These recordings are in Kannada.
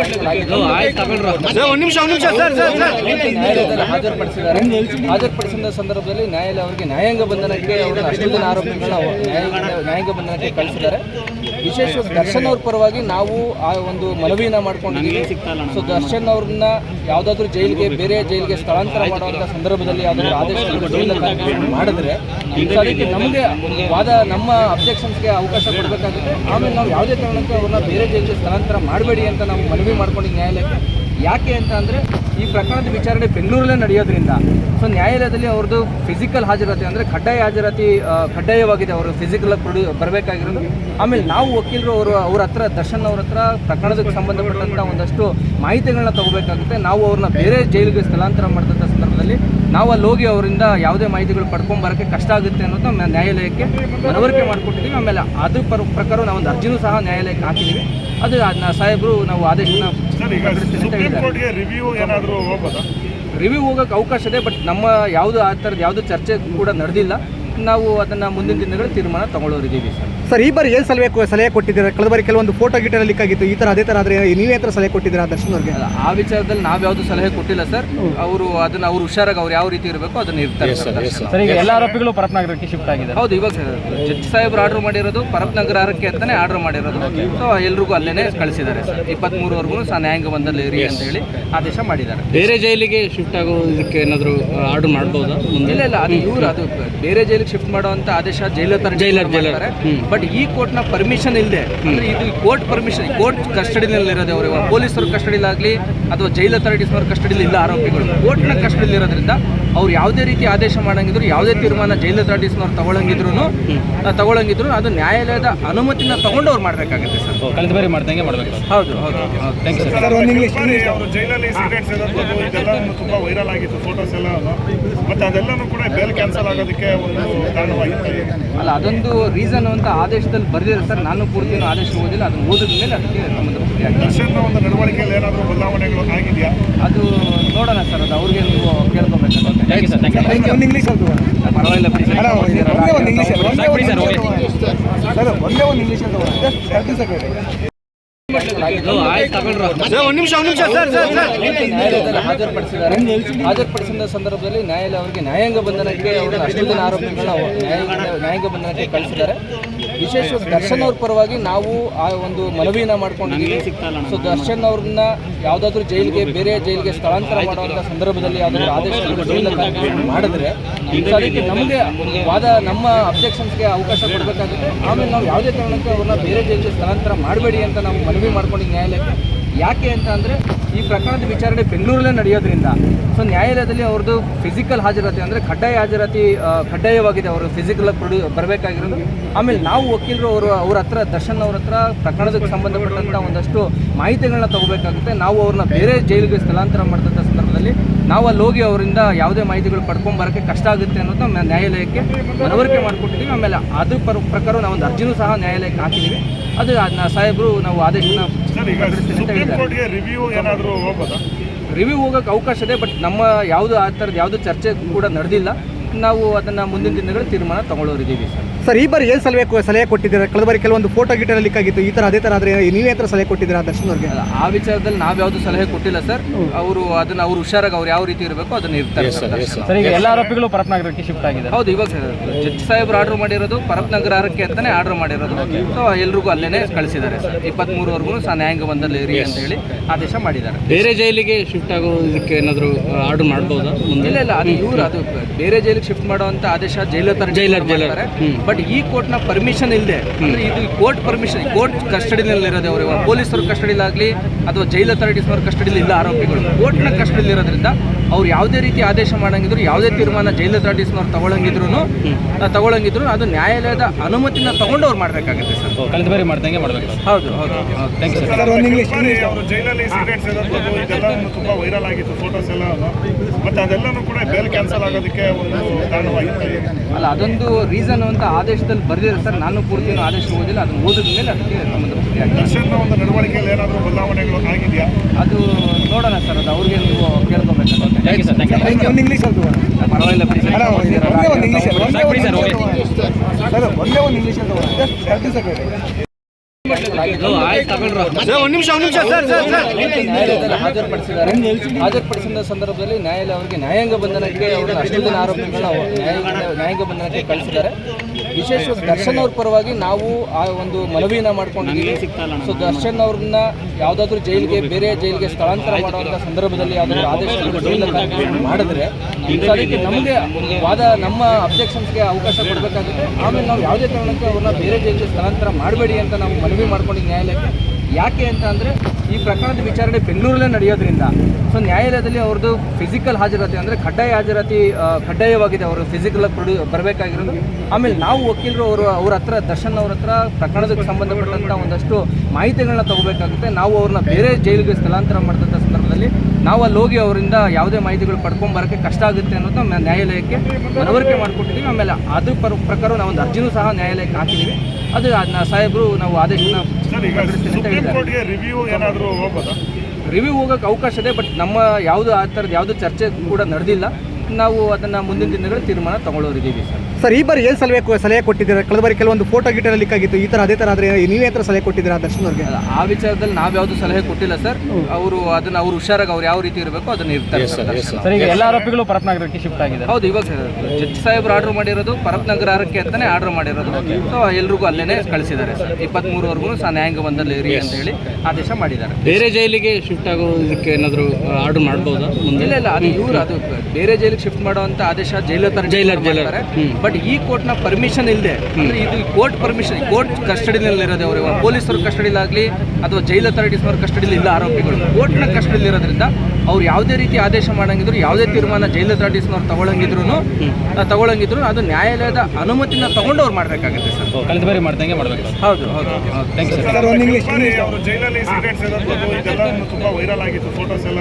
ಒಂದ್ ನಿಮಿಷ ಒಂದು ನಿಮಿಷ ಸರ್ ಸರ್ ಸರ್. ನ್ಯಾಯಾಲಯದಲ್ಲಿ ಹಾಜರುಪಡಿಸಿದ್ದಾರೆ ಹಾಜರುಪಡಿಸಿದ ಸಂದರ್ಭದಲ್ಲಿ ನ್ಯಾಯಾಲಯ ಅವರಿಗೆ ನ್ಯಾಯಾಂಗ ಬಂಧನಕ್ಕೆ ಅವರು ಅಷ್ಟು ಜನ ಆರೋಪಿಗಳನ್ನ ನ್ಯಾಯಾಂಗ ನ್ಯಾಯಾಂಗ ಬಂಧನಕ್ಕೆ ಕಳಿಸಿದ್ದಾರೆ. ವಿಶೇಷವಾಗಿ ದರ್ಶನ್ ಅವ್ರ ಪರವಾಗಿ ನಾವು ಆ ಒಂದು ಮನವಿನ ಮಾಡ್ಕೊಂಡಿದ್ದೀವಿ. ಸೊ ದರ್ಶನ್ ಅವ್ರನ್ನ ಯಾವುದಾದ್ರೂ ಜೈಲಿಗೆ ಬೇರೆ ಜೈಲಿಗೆ ಸ್ಥಳಾಂತರ ಮಾಡುವಂಥ ಸಂದರ್ಭದಲ್ಲಿ ಯಾವುದಾದ್ರೂ ಆದೇಶ ಮಾಡಿದ್ರೆ ಅದಕ್ಕೆ ನಮಗೆ ವಾದ ನಮ್ಮ ಅಬ್ಜೆಕ್ಷನ್ಸ್ಗೆ ಅವಕಾಶ ಕೊಡಬೇಕಾಗುತ್ತೆ. ಆಮೇಲೆ ನಾವು ಯಾವುದೇ ಕಾರಣಕ್ಕೂ ಅವ್ರನ್ನ ಬೇರೆ ಜೈಲಿಗೆ ಸ್ಥಳಾಂತರ ಮಾಡಬೇಡಿ ಅಂತ ನಾವು ಮನವಿ ಮಾಡ್ಕೊಂಡಿದ್ದೀವಿ ನ್ಯಾಯಾಲಯಕ್ಕೆ. ಯಾಕೆ ಅಂತ ಅಂದರೆ ಈ ಪ್ರಕರಣದ ವಿಚಾರಣೆ ಬೆಂಗಳೂರಲ್ಲೇ ನಡೆಯೋದ್ರಿಂದ ಸೊ ನ್ಯಾಯಾಲಯದಲ್ಲಿ ಅವ್ರದ್ದು ಫಿಸಿಕಲ್ ಹಾಜರಾತಿ ಅಂದರೆ ಕಡ್ಡಾಯ ಹಾಜರಾತಿ ಕಡ್ಡಾಯವಾಗಿದೆ ಅವರು ಫಿಸಿಕಲ್ ಪ್ರೊಡ್ಯೂ ಬರಬೇಕಾಗಿರೋದು. ಆಮೇಲೆ ನಾವು ವಕೀಲರು ಅವರು, ಅವ್ರ ಹತ್ರ, ದರ್ಶನ್ ಅವ್ರ ಹತ್ರ ಪ್ರಕರಣಕ್ಕೆ ಸಂಬಂಧಪಟ್ಟಂಥ ಒಂದಷ್ಟು ಮಾಹಿತಿಗಳನ್ನ ತಗೋಬೇಕಾಗುತ್ತೆ. ನಾವು ಅವ್ರನ್ನ ಬೇರೆ ಜೈಲಿಗೆ ಸ್ಥಳಾಂತರ ಮಾಡಿದಂಥ ಸಂದರ್ಭದಲ್ಲಿ ನಾವು ಅಲ್ಲಿ ಹೋಗಿ ಅವರಿಂದ ಯಾವುದೇ ಮಾಹಿತಿಗಳು ಪಡ್ಕೊಂಬರೋಕ್ಕೆ ಕಷ್ಟ ಆಗುತ್ತೆ ಅನ್ನೋದು ನ್ಯಾಯಾಲಯಕ್ಕೆ ಮನವರಿಕೆ ಮಾಡಿಕೊಟ್ಟಿದ್ದೀವಿ ಆಮೇಲೆ ಅದು ಪರ ಪ್ರಕಾರ ನಾವು ಒಂದು ಅರ್ಜಿನೂ ಸಹ ನ್ಯಾಯಾಲಯಕ್ಕೆ ಹಾಕಿದ್ದೀವಿ ಅದು ಅದನ್ನ ಸಾಹೇಬರು ನಾವು ಆದೇಶನ ರಿವ್ಯೂ ಏನಾದರೂ ರಿವ್ಯೂ ಹೋಗೋಕ್ಕೆ ಅವಕಾಶ ಇದೆ ಬಟ್ ನಮ್ಮ ಯಾವುದು ಆ ಥರದ ಯಾವುದು ಚರ್ಚೆ ಕೂಡ ನಡೆದಿಲ್ಲ. ನಾವು ಅದನ್ನು ಮುಂದಿನ ದಿನಗಳು ತೀರ್ಮಾನ ತಗೊಳ್ಳೋರಿದ್ದೀವಿ ಸರ್. ಸರ್ ಈ ಬಾರಿ ಏನು ಸಲಹೆ ಕೊ- ಸಲಹೆ ಕೊಟ್ಟಿದ್ದೀರಾ? ಕಳೆದ ಬಾರಿ ಕೆಲವೊಂದು ಫೋಟೋ ಗಿಟ ಲಿಕ್ ಆಗಿತ್ತು. ಈ ಥರ ಅದೇ ಥರ ಆದರೆ ನೀವೇ ಹತ್ರ ಸಲಹೆ ಕೊಟ್ಟಿದ್ದೀರಾ ದರ್ಶನ್ ಅವ್ರಿಗೆ? ಅಲ್ಲ, ಆ ವಿಚಾರದಲ್ಲಿ ನಾವು ಯಾವುದು ಸಲಹೆ ಕೊಟ್ಟಿಲ್ಲ ಸರ್. ಅವರು ಅದನ್ನ ಅವ್ರು ಹುಷಾರಾಗಿ ಅವ್ರು ಯಾವ ರೀತಿ ಇರಬೇಕು ಅದನ್ನ ಇರ್ತಾರೆ ಸರ್ ದರ್ಶನ. ಸರ್ ಈಗ ಎಲ್ಲ ಆರೋಪಿಗಳು ಪರತ್ನಗರಕ್ಕೆ ಶಿಫ್ಟ್ ಆಗಿದೆ. ಹೌದು ಇವಾಗ ಜಡ್ಜ್ ಸಾಹೇಬ್ರು ಆರ್ಡರ್ ಮಾಡಿರೋದು ಪರಪ್ನಗರಕ್ಕೆ ಅಂತಾನೆ ಆರ್ಡರ್ ಮಾಡಿರೋದು. ಸೊ ಎಲ್ರಿಗೂ ಅಲ್ಲೇನೆ ಕಳಿಸಿದ್ದಾರೆ ಸರ್. ಇಪ್ಪತ್ತ್ಮೂರವರೆಗೂ ಸಹ ನ್ಯಾಯಾಂಗ ಬಂದಲ್ಲಿ ಇರಿ ಅಂತ ಹೇಳಿ ಆದೇಶ ಮಾಡಿದ್ದಾರೆ. ಬೇರೆ ಜೈಲಿಗೆ ಶಿಫ್ಟ್ ಆಗೋದಕ್ಕೆ ಏನಾದರೂ ಆರ್ಡರ್ ಮಾಡ್ಬೋದಾ ಮುಂದೆ? ಇಲ್ಲ ಇಲ್ಲ ಅದು ಇವ್ರು ಅದು ಬೇರೆ ಜೈಲಿಗೆ ಶಿಫ್ಟ್ ಮಾಡುವಂತ ಆದೇಶ ಜೈಲರ್ ಜೈಲರ್ ಜೈಲರ್. ಬಟ್ ಈ ಕೋರ್ಟ್ನ ಪರ್ಮಿಷನ್ ಇಲ್ಲದೆ ಅಂದ್ರೆ ಇದು ಕೋರ್ಟ್ ಪರ್ಮಿಷನ್ ಕೋರ್ಟ್ ಕಸ್ಟಡಿನಲ್ಲಿ ಇರೋದೇ ಅವರು ಪೊಲೀಸರು ಕಸ್ಟಡಿಲಾಗಲಿ ಅಥವಾ ಜೈಲ್ ಅಥಾರಿಟೀಸ್ನವ್ರ ಕಸ್ಟಡಿಲಿ ಇಲ್ಲ ಆರೋಪಿಗಳು. ಕೋರ್ಟ್ನ ಕಸ್ಟಡಿಲಿ ಇರೋದ್ರಿಂದ ಅವ್ರು ಯಾವುದೇ ರೀತಿ ಆದೇಶ ಮಾಡಂಗಿದ್ರು ಯಾವುದೇ ತೀರ್ಮಾನ ಜೈಲ್ ಅಥಾರಿಟೀಸ್ನವ್ರು ತಗೊಳಂಗಿದ್ರು ತಗೊಳಂಗಿದ್ರು ಅದು ನ್ಯಾಯಾಲಯದ ಅನುಮತಿನ ತಗೊಂಡು ಅವ್ರು ಮಾಡಬೇಕಾಗುತ್ತೆ ಸರ್. ಕಳೆದ ಬಾರಿ ಮಾಡ್ದಂಗೆ ಮಾಡಬೇಕು. ಹೌದು ಹೌದು. ಥ್ಯಾಂಕ್ ಯು ಸರ್ ಅವರು ಜೈಲಲ್ಲಿ ಸಿಗರೇಟ್ ಸೇದೋದು ಇದೆಲ್ಲ ತುಂಬಾ ವೈರಲ್ ಆಗಿತ್ತು ಫೋಟೋಸ್ ಎಲ್ಲ ಮತ್ತೆ ಅದೆಲ್ಲನೂ ಕೂಡ ಬೇಲ್ ಕ್ಯಾನ್ಸಲ್ ಆಗೋದಕ್ಕೆ ಒಂದು ಕಾರಣವಾಗಿತ್ತು. ಅಲ್ಲ ಅದೊಂದು ರೀಸನ್ ಅಂತ ಆದೇಶದಲ್ಲಿ ಬರೆದಿದೆ ಸರ್. ನಾನು ಪೂರ್ತಿ ಆದೇಶ ಓದಿಲ್ಲ. ಅದನ್ನು ಓದಿದ ಮೇಲೆ ಅದಕ್ಕೆ ದರ್ಶನ್ ಒಂದು ನಡವಳಿಕೆಯಲ್ಲಿ ಏನಾದರೂ ಬದಲಾವಣೆಗಳು ಆಗಿದೆಯಾ? ಅದು ನೋಡೋಣ ಸರ್ ಅದು ಅವ್ರಿಗೆ ನೀವು ಕೇಳ್ಕೊಬೇಕು. ಸರ್ ಒಂದು ಇಂಗ್ಲೀಷ್ ಅಂತ ಪರವಾಗಿಲ್ಲ ಸರ್. ಒಂದೇ ಒಂದು ಇಂಗ್ಲೀಷ್ ಒಂದೇ ಒಂದು ಸರ್. ಸರ್ ಇಂಗ್ಲೀಷ್ ಅಂತ ಜಸ್ಟ್ ಥರ್ಟಿ ಹಾಜರುಪಡಿಸಿದ್ದಾರೆ. ಹಾಜರುಪಡಿಸಿದ ಸಂದರ್ಭದಲ್ಲಿ ನ್ಯಾಯಾಲಯ ಅವರಿಗೆ ನ್ಯಾಯಾಂಗ ಬಂಧನಕ್ಕೆ ಅವರು ಅಷ್ಟು ದಿನ ಆರೋಪಿಗಳನ್ನ ನ್ಯಾಯಾಂಗ ನ್ಯಾಯಾಂಗ ಬಂಧನಕ್ಕೆ ಕಳಿಸಿದ್ದಾರೆ. ವಿಶೇಷ ದರ್ಶನ್ ಅವ್ರ ಪರವಾಗಿ ನಾವು ಆ ಒಂದು ಮನವಿಯನ್ನ ಮಾಡ್ಕೊಂಡಿದ್ದೀವಿ. ಸೊ ದರ್ಶನ್ ಅವ್ರನ್ನ ಯಾವ್ದಾದ್ರು ಜೈಲಿಗೆ ಬೇರೆ ಜೈಲಿಗೆ ಸ್ಥಳಾಂತರ ಮಾಡುವಂಥ ಸಂದರ್ಭದಲ್ಲಿ ಯಾವುದಾದ್ರೂ ಆದೇಶ ಮಾಡಿದ್ರೆ ಅದಕ್ಕೆ ನಮಗೆ ವಾದ ನಮ್ಮ ಅಬ್ಜೆಕ್ಷನ್ಸ್ಗೆ ಅವಕಾಶ ಕೊಡಬೇಕಾಗುತ್ತೆ. ಆಮೇಲೆ ನಾವು ಯಾವುದೇ ಕಾರಣಕ್ಕೂ ಅವ್ರನ್ನ ಬೇರೆ ಜೈಲಿಗೆ ಸ್ಥಳಾಂತರ ಮಾಡಬೇಡಿ ಅಂತ ನಾವು ಮನವಿ ಮಾಡ್ಕೊಂಡಿದ್ದು ನ್ಯಾಯಾಲಯಕ್ಕೆ. ಯಾಕೆ ಅಂತ ಅಂದರೆ ಈ ಪ್ರಕರಣದ ವಿಚಾರಣೆ ಬೆಂಗಳೂರಲ್ಲೇ ನಡೆಯೋದ್ರಿಂದ ಸೊ ನ್ಯಾಯಾಲಯದಲ್ಲಿ ಅವ್ರದ್ದು ಫಿಸಿಕಲ್ ಹಾಜರಾತಿ ಅಂದರೆ ಕಡ್ಡಾಯ ಹಾಜರಾತಿ ಕಡ್ಡಾಯವಾಗಿದೆ ಅವರು ಫಿಸಿಕಲ್ ಪ್ರೊಡ್ಯೂ ಬರಬೇಕಾಗಿರೋದು. ಆಮೇಲೆ ನಾವು ವಕೀಲರು ಅವರು ಅವ್ರ ಹತ್ರ ದರ್ಶನ್ ಅವ್ರ ಹತ್ರ ಪ್ರಕರಣಕ್ಕೆ ಸಂಬಂಧಪಟ್ಟಂಥ ಒಂದಷ್ಟು ಮಾಹಿತಿಗಳನ್ನ ತಗೋಬೇಕಾಗುತ್ತೆ. ನಾವು ಅವ್ರನ್ನ ಬೇರೆ ಜೈಲಿಗೆ ಸ್ಥಳಾಂತರ ಮಾಡಿದಂಥ ಸಂದರ್ಭದಲ್ಲಿ ನಾವು ಅಲ್ಲಿ ಹೋಗಿ ಅವರಿಂದ ಯಾವುದೇ ಮಾಹಿತಿಗಳು ಪಡ್ಕೊಂಬರೋಕ್ಕೆ ಕಷ್ಟ ಆಗುತ್ತೆ ಅನ್ನೋದು ನಮ್ಮ ನ್ಯಾಯಾಲಯಕ್ಕೆ ಮನವರಿಕೆ ಮಾಡಿಕೊಟ್ಟಿದ್ದೀವಿ ಆಮೇಲೆ ಅದು ಪರ ಪ್ರಕಾರ ನಾವು ಒಂದು ಅರ್ಜಿನೂ ಸಹ ನ್ಯಾಯಾಲಯಕ್ಕೆ ಹಾಕಿದ್ದೀವಿ ಅದು ಸಾಹೇಬರು ನಾವು ಆದೇಶನ ಹೋಗ್ಬೋದಾ? ರಿವ್ಯೂ ಹೋಗೋಕ್ಕೆ ಅವಕಾಶ ಇದೆ ಬಟ್ ನಮ್ಮ ಯಾವುದು ಆ ಥರದ್ದು ಯಾವುದು ಚರ್ಚೆ ಕೂಡ ನಡೆದಿಲ್ಲ. ನಾವು ಅದನ್ನು ಮುಂದಿನ ದಿನಗಳು ತೀರ್ಮಾನ ತಗೊಳ್ಳೋರಿದ್ದೀವಿ ಸರ್. ಸರ್ ಈ ಬಾರಿ ಏನು ಸಲಹೆ ಕೊ- ಸಲಹೆ ಕೊಟ್ಟಿದ್ದೀರಾ? ಕಳೆದ ಬಾರಿ ಕೆಲವೊಂದು ಫೋಟೋ ಗಿಟರ್ ಲಿಕ್ ಆಗಿತ್ತು ಈ ಥರ ಅದೇ ಥರ ಆದರೆ ನೀವೇ ತರ ಸಲಹೆ ಕೊಟ್ಟಿದ್ದೀರಾ ದರ್ಶನ್ ಅವ್ರಿಗೆ? ಆ ವಿಚಾರದಲ್ಲಿ ನಾವು ಯಾವುದು ಸಲಹೆ ಕೊಟ್ಟಿಲ್ಲ ಸರ್. ಅವರು ಅದನ್ನ ಅವ್ರು ಹುಷಾರಾಗಿ ಅವ್ರು ಯಾವ ರೀತಿ ಇರಬೇಕು ಅದನ್ನ ಇರ್ತಾರೆ ಸರ್ ಸರ್ ಈಗ ಎಲ್ಲ ಆರೋಪಿಗಳು ಪರತ್ನಗರಕ್ಕೆ ಶಿಫ್ಟ್ ಆಗಿದೆ ಹೌದು ಇವಾಗ ಜಡ್ಜ್ ಸಾಹೇಬ್ರು ಆರ್ಡರ್ ಮಾಡಿರೋದು ಪರಪ್ ನಗರಕ್ಕೆ ಅಂತಾನೆ ಆರ್ಡರ್ ಮಾಡಿರೋದು. ಸೊ ಎಲ್ರಿಗೂ ಅಲ್ಲೇನೆ ಕಳಿಸಿದ್ದಾರೆ ಸರ್. ಇಪ್ಪತ್ತ್ಮೂರವರೆಗೂ ಸಹ ನ್ಯಾಯಾಂಗ ಬಂದಲ್ಲಿ ಇರಿ ಅಂತ ಹೇಳಿ ಆದೇಶ ಮಾಡಿದ್ದಾರೆ. ಬೇರೆ ಜೈಲಿಗೆ ಶಿಫ್ಟ್ ಆಗೋದಕ್ಕೆ ಏನಾದರೂ ಆರ್ಡರ್ ಮಾಡ್ಬೋದಾ ಇಲ್ಲ ಇಲ್ಲ ಅದು ಇವ್ರು ಅದು ಬೇರೆ ಜೈಲಿಗೆ ಶಿಫ್ಟ್ ಮಾಡುವಂತ ಆದೇಶ ಜೈಲರ್ ಜೈಲರ್, ಜೈಲರ್. ಬಟ್ ಈ ಕೋರ್ಟ್ನ ಪರ್ಮಿಷನ್ ಇಲ್ಲದೆ ಅಂದ್ರೆ ಇದು ಕೋರ್ಟ್ ಪರ್ಮಿಷನ್ ಕೋರ್ಟ್ ಕಸ್ಟಡಿನಲ್ಲಿ ಇರೋದೇ ಅವರು ಪೊಲೀಸರು ಕಸ್ಟಡಿಲಾಗಲಿ ಅಥವಾ ಜೈಲ್ ಅಥಾರಿಟೀಸ್ನವ್ರ ಕಸ್ಟಡಿಲಿ ಇಲ್ಲ ಆರೋಪಿಗಳು. ಕೋರ್ಟ್ನ ಕಸ್ಟಡಿಲಿ ಇರೋದ್ರಿಂದ ಅವ್ರು ಯಾವುದೇ ರೀತಿ ಆದೇಶ ಮಾಡಂಗಿದ್ರು ಯಾವುದೇ ತೀರ್ಮಾನ ಜೈಲ್ ಅಥಾರಿಟೀಸ್ನವ್ರು ತಗೊಳಂಗಿದ್ರು ತಗೊಳಂಗಿದ್ರು ಅದು ನ್ಯಾಯಾಲಯದ ಅನುಮತಿನ ತಗೊಂಡು ಅವ್ರು ಮಾಡಬೇಕಾಗುತ್ತೆ ಸರ್. ಕಳೆದ ಬಾರಿ ಮಾಡ್ದಂಗೆ ಮಾಡಬೇಕು ಹೌದು ಹೌದು. ಥ್ಯಾಂಕ್ ಯು ಸರ್ ಸರ್ ಒಂದು ಇಂಗ್ಲೀಷ್ ಅವರು ಜೈಲಲ್ಲಿ ಇದೆಲ್ಲ ತುಂಬಾ ವೈರಲ್ ಆಗಿತ್ತು ಫೋಟೋಸ್ ಎಲ್ಲ ಮತ್ತೆ ಅದೆಲ್ಲನೂ ಕೂಡ ಬೇಲ್ ಕ್ಯಾನ್ಸಲ್ ಆಗೋದಕ್ಕೆ ಒಂದು ಅಲ್ಲ ಅದೊಂದು ರೀಸನ್ ಅಂತ ಆದೇಶದಲ್ಲಿ ಬರೆದಿದೆ ಸರ್. ನಾನು ಪೂರ್ತಿ ಆದೇಶ ಓದಿಲ್ಲ. ಅದನ್ನು ಓದಿದ ಮೇಲೆ ಅದಕ್ಕೆ ಸಂಬಂಧಪಟ್ಟಿದೆ. ದರ್ಶನ್ ಒಂದು ನಡವಳಿಕೆಯಲ್ಲಿ ಏನಾದರೂ ಬದಲಾವಣೆಗಳು ಆಗಿದೆಯಾ? ಅದು ನೋಡೋಣ ಸರ್. ಅದು ಅವ್ರಿಗೆ ನೀವು ಕೇಳ್ಕೊಬೇಕು thank you sir thank you ಒಂದು ಇಂಗ್ಲೀಷ್ ಪರವಾಗಿಲ್ಲ ಬಿಡಿ ಸರ್. ಒಂದೇ ಒಂದು ಇಂಗ್ಲೀಷ್ ಒಂದೇ ಒಂದು ಸರ್ ಒಂದೇ ಒಂದು ಇಂಗ್ಲೀಷ್ ಅಂತ ಜಸ್ಟ್ ಥರ್ಟಿ ಸೆಕೆಂಡ್ ಒಂದು ನಿಮಿಷ ಒಂದು ನಿಮಿಷ, ಸರ್ ಸರ್ ಸರ್. ಹಾಜರುಪಡಿಸಿದ್ದಾರೆ ಹಾಜರುಪಡಿಸಿದ ಸಂದರ್ಭದಲ್ಲಿ ನ್ಯಾಯಾಲಯ ಅವರಿಗೆ ನ್ಯಾಯಾಂಗ ಬಂಧನಕ್ಕೆ ಅವರು ಅಷ್ಟು ಜನ ಆರೋಪಿಗಳನ್ನ ನ್ಯಾಯಾಂಗ ಬಂಧನಕ್ಕೆ ಕಳಿಸಿದ್ದಾರೆ. ವಿಶೇಷವಾಗಿ ದರ್ಶನ್ ಅವ್ರ ಪರವಾಗಿ ನಾವು ಆ ಒಂದು ಮನವಿಯನ್ನ ಮಾಡ್ಕೊಂಡಿದ್ದೀವಿ. ಸೊ ದರ್ಶನ್ ಅವ್ರನ್ನ ಯಾವುದಾದ್ರೂ ಜೈಲಿಗೆ, ಬೇರೆ ಜೈಲಿಗೆ ಸ್ಥಳಾಂತರ ಮಾಡುವಂಥ ಸಂದರ್ಭದಲ್ಲಿ ಯಾವ್ದಾದ್ರು ಆದೇಶ ಮಾಡಿದ್ರೆ ಅದಕ್ಕೆ ನಮಗೆ ವಾದ, ನಮ್ಮ ಅಬ್ಜೆಕ್ಷನ್ಸ್ಗೆ ಅವಕಾಶ ಕೊಡಬೇಕಾಗುತ್ತೆ. ಆಮೇಲೆ ನಾವು ಯಾವುದೇ ಕಾರಣಕ್ಕೆ ಅವ್ರನ್ನ ಬೇರೆ ಜೈಲಿಗೆ ಸ್ಥಳಾಂತರ ಮಾಡಬೇಡಿ ಅಂತ ನಾವು ಮನವಿ ಮಾಡ್ಕೊಂಡಿದ್ದು ನ್ಯಾಯಾಲಯಕ್ಕೆ. ಯಾಕೆ ಅಂತ ಅಂದರೆ ಈ ಪ್ರಕರಣದ ವಿಚಾರಣೆ ಬೆಂಗಳೂರಲ್ಲೇ ನಡೆಯೋದ್ರಿಂದ, ಸೊ ನ್ಯಾಯಾಲಯದಲ್ಲಿ ಅವ್ರದ್ದು ಫಿಸಿಕಲ್ ಹಾಜರಾತಿ ಅಂದರೆ ಕಡ್ಡಾಯ ಹಾಜರಾತಿ ಕಡ್ಡಾಯವಾಗಿದೆ ಅವರು ಫಿಸಿಕಲ್ ಪ್ರೊಡ್ಯೂ ಬರಬೇಕಾಗಿರೋದು. ಆಮೇಲೆ ನಾವು ವಕೀಲರು ಅವರು, ಅವ್ರ ಹತ್ರ, ದರ್ಶನ್ ಅವ್ರ ಹತ್ರ ಪ್ರಕರಣಕ್ಕೆ ಸಂಬಂಧಪಟ್ಟಂಥ ಒಂದಷ್ಟು ಮಾಹಿತಿಗಳನ್ನ ತಗೋಬೇಕಾಗುತ್ತೆ. ನಾವು ಅವ್ರನ್ನ ಬೇರೆ ಜೈಲಿಗೆ ಸ್ಥಳಾಂತರ ಮಾಡಿದಂಥ ಸಂದರ್ಭದಲ್ಲಿ ನಾವು ಅಲ್ಲಿ ಹೋಗಿ ಅವರಿಂದ ಯಾವುದೇ ಮಾಹಿತಿಗಳು ಪಡ್ಕೊಂಬರೋಕ್ಕೆ ಕಷ್ಟ ಆಗುತ್ತೆ ಅನ್ನೋದು ನ್ಯಾಯಾಲಯಕ್ಕೆ ಮನವರಿಕೆ ಮಾಡಿಕೊಟ್ಟಿದ್ದೀವಿ ಆಮೇಲೆ ಅದು ಪ್ರಕಾರ ನಾವು ಒಂದು ಅರ್ಜಿನೂ ಸಹ ನ್ಯಾಯಾಲಯಕ್ಕೆ ಹಾಕಿದ್ದೀವಿ ಅದು ಸಾಹೇಬರು ನಾವು ಆದೇಶನ ಸರ್ ಈಗ ಸುಪ್ರೀಂ ಕೋರ್ಟ್ಗೆ ರಿವ್ಯೂ ಏನಾದರೂ ಹೋಗ್ಬೋದಾ? ರಿವ್ಯೂ ಹೋಗಕ್ಕೆ ಅವಕಾಶ ಇದೆ ಬಟ್ ನಮ್ಮ ಯಾವುದು ಆ ಥರದ್ದು ಯಾವುದು ಚರ್ಚೆ ಕೂಡ ನಡೆದಿಲ್ಲ. ನಾವು ಅದನ್ನು ಮುಂದಿನ ದಿನಗಳು ತೀರ್ಮಾನ ತಗೊಳ್ಳೋರಿದ್ದೀವಿ ಸರ್. ಸರ್ ಈ ಬಾರಿ ಏನು ಸಲಹೆ ಕೊ- ಸಲಹೆ ಕೊಟ್ಟಿದ್ದೀರಾ? ಕಳೆದ ಬಾರಿ ಕೆಲವೊಂದು ಫೋಟೋ ಗೀಟರ್ ಲಿಕ್ಕಾಗಿತ್ತು ಈ ಥರ ಅದೇ ಥರ ಆದರೆ ನೀವೇ ಹತ್ರ ಸಲಹೆ ಕೊಟ್ಟಿದ್ದೀರಾ ದರ್ಶನ್ ಅವ್ರಿಗೆ? ಅಲ್ಲ, ಆ ವಿಚಾರದಲ್ಲಿ ನಾವು ಯಾವುದು ಸಲಹೆ ಕೊಟ್ಟಿಲ್ಲ ಸರ್. ಅವರು ಅದನ್ನ ಅವ್ರು ಹುಷಾರಾಗಿ ಅವ್ರು ಯಾವ ರೀತಿ ಇರಬೇಕು ಅದನ್ನ ಇರ್ತಾರೆ ಸರ್. ಈಗ ಎಲ್ಲ ಆರೋಪಿಗಳು ಪರಪ್ನಗರಕ್ಕೆ ಶಿಫ್ಟ್ ಆಗಿದೆ. ಹೌದು ಇವಾಗ ಜಡ್ಜ್ ಸಾಹೇಬ್ರು ಆರ್ಡರ್ ಮಾಡಿರೋದು ಪರಪ್ನಗರಕ್ಕೆ ಅಂತಾನೆ ಆರ್ಡರ್ ಮಾಡಿರೋದು. ಸೊ ಎಲ್ರಿಗೂ ಅಲ್ಲೇನೆ ಕಳಿಸಿದ್ದಾರೆ ಸರ್. ಇಪ್ಪತ್ತ್ಮೂರವರೆಗೂ ಸಹ ನ್ಯಾಯಾಂಗ ಬಂದಲ್ಲಿ ಇರಿ ಅಂತ ಹೇಳಿ ಆದೇಶ ಮಾಡಿದ್ದಾರೆ. ಬೇರೆ ಜೈಲಿಗೆ ಶಿಫ್ಟ್ ಆಗೋದಕ್ಕೆ ಏನಾದರೂ ಆರ್ಡರ್ ಮಾಡ್ಬೋದಾ ಮುಂದೆ? ಇಲ್ಲ ಇಲ್ಲ ಅದು ಇವರು ಅದು ಬೇರೆ ಜೈಲಿಗೆ ಶಿಫ್ಟ್ ಮಾಡುವಂತ ಆದೇಶ ಜೈಲರ್ ಜೈಲರ್, ಜೈಲರ್. ಬಟ್ ಈ ಕೋರ್ಟ್ನ ಪರ್ಮಿಷನ್ ಇಲ್ಲದೆ ಅಂದ್ರೆ ಇದು ಕೋರ್ಟ್ ಪರ್ಮಿಷನ್ ಕೋರ್ಟ್ ಕಸ್ಟಡಿನಲ್ಲಿ ಇರೋದೆ ಅವರು ಪೊಲೀಸರು ಕಸ್ಟಡಿಲಾಗಲಿ ಅಥವಾ ಜೈಲ್ ಅಥಾರಿಟೀಸ್ನವ್ರ ಕಸ್ಟಡಿಯಲ್ಲಿ ಕಸ್ಟಡಿಲಿ ಇಲ್ಲ ಆರೋಪಿಗಳು. ಕೋರ್ಟ್ನ ಕಸ್ಟಡಿಲಿ ಇರೋದ್ರಿಂದ ಅವ್ರು ಯಾವುದೇ ರೀತಿ ಆದೇಶ ಮಾಡಂಗಿದ್ರು ಯಾವುದೇ ತೀರ್ಮಾನ ಜೈಲ್ ಅಥಾರಿಟೀಸ್ನವ್ರು ತಗೊಳಂಗಿದ್ರು ತಗೊಳಂಗಿದ್ರು ಅದು ನ್ಯಾಯಾಲಯದ ಅನುಮತಿನ ತಗೊಂಡು ಅವ್ರು ಮಾಡಬೇಕಾಗುತ್ತೆ ಸರ್. ಕಳೆದ ಬಾರಿ ಮಾಡ್ದಂಗೆ ಮಾಡಬೇಕು ಹೌದು ಹೌದು ಹೌದು. Thank you sir. ಬಾರಿ ಅವರು ಜೈಲಲ್ಲಿ ಸಿಗರೇಟ್ ಸೇದೋದು ಇದೆಲ್ಲ ತುಂಬಾ ವೈರಲ್ ಆಗಿತ್ತು ಫೋಟೋಸ್ ಎಲ್ಲ.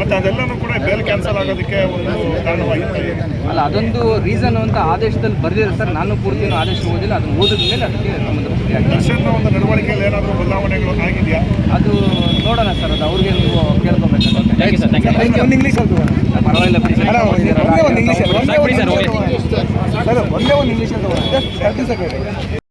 ಮತ್ತೆ ಅದೆಲ್ಲನೂ ಕೂಡ ಬೇಲ್ ಕ್ಯಾನ್ಸಲ್ ಆಗೋದಕ್ಕೆ ಒಂದು ಕಾರಣವಾಗಿತ್ತು. ಅಲ್ಲ ಅದೊಂದು ರೀಸನ್ ಅಂತ ಆದೇಶದಲ್ಲಿ ಬರೆದಿದೆ ಸರ್. ನಾನು ಪೂರ್ತಿ ಆದೇಶ ಓದಿಲ್ಲ. ಅದನ್ನು ಓದಿದ ಮೇಲೆ ಅದಕ್ಕೆ ಸಂಬಂಧಪಟ್ಟಿದೆ ಒಂದು ನಡವಳಿಕೆಯಲ್ಲಿ ಏನಾದರೂ ಬದಲಾವಣೆಗಳು ಆಗಿದೆಯಾ ಅದು ನೋಡೋಣ ಸರ್ ಅದು ಅವ್ರಿಗೆ ನೀವು ಕೇಳ್ಕೊಬೇಕು thank you sir thank you ಒಂದು ಇಂಗ್ಲೀಷ್ ಪರವಾಗಿಲ್ಲ. ಒಂದೇ ಒಂದು ಇಂಗ್ಲೀಷ್ ಒಂದೇ ಒಂದು ಇಂಗ್ಲೀಷ್ ಅಂತ ಜಸ್ಟ್ ಸೆಕೆಂಡ್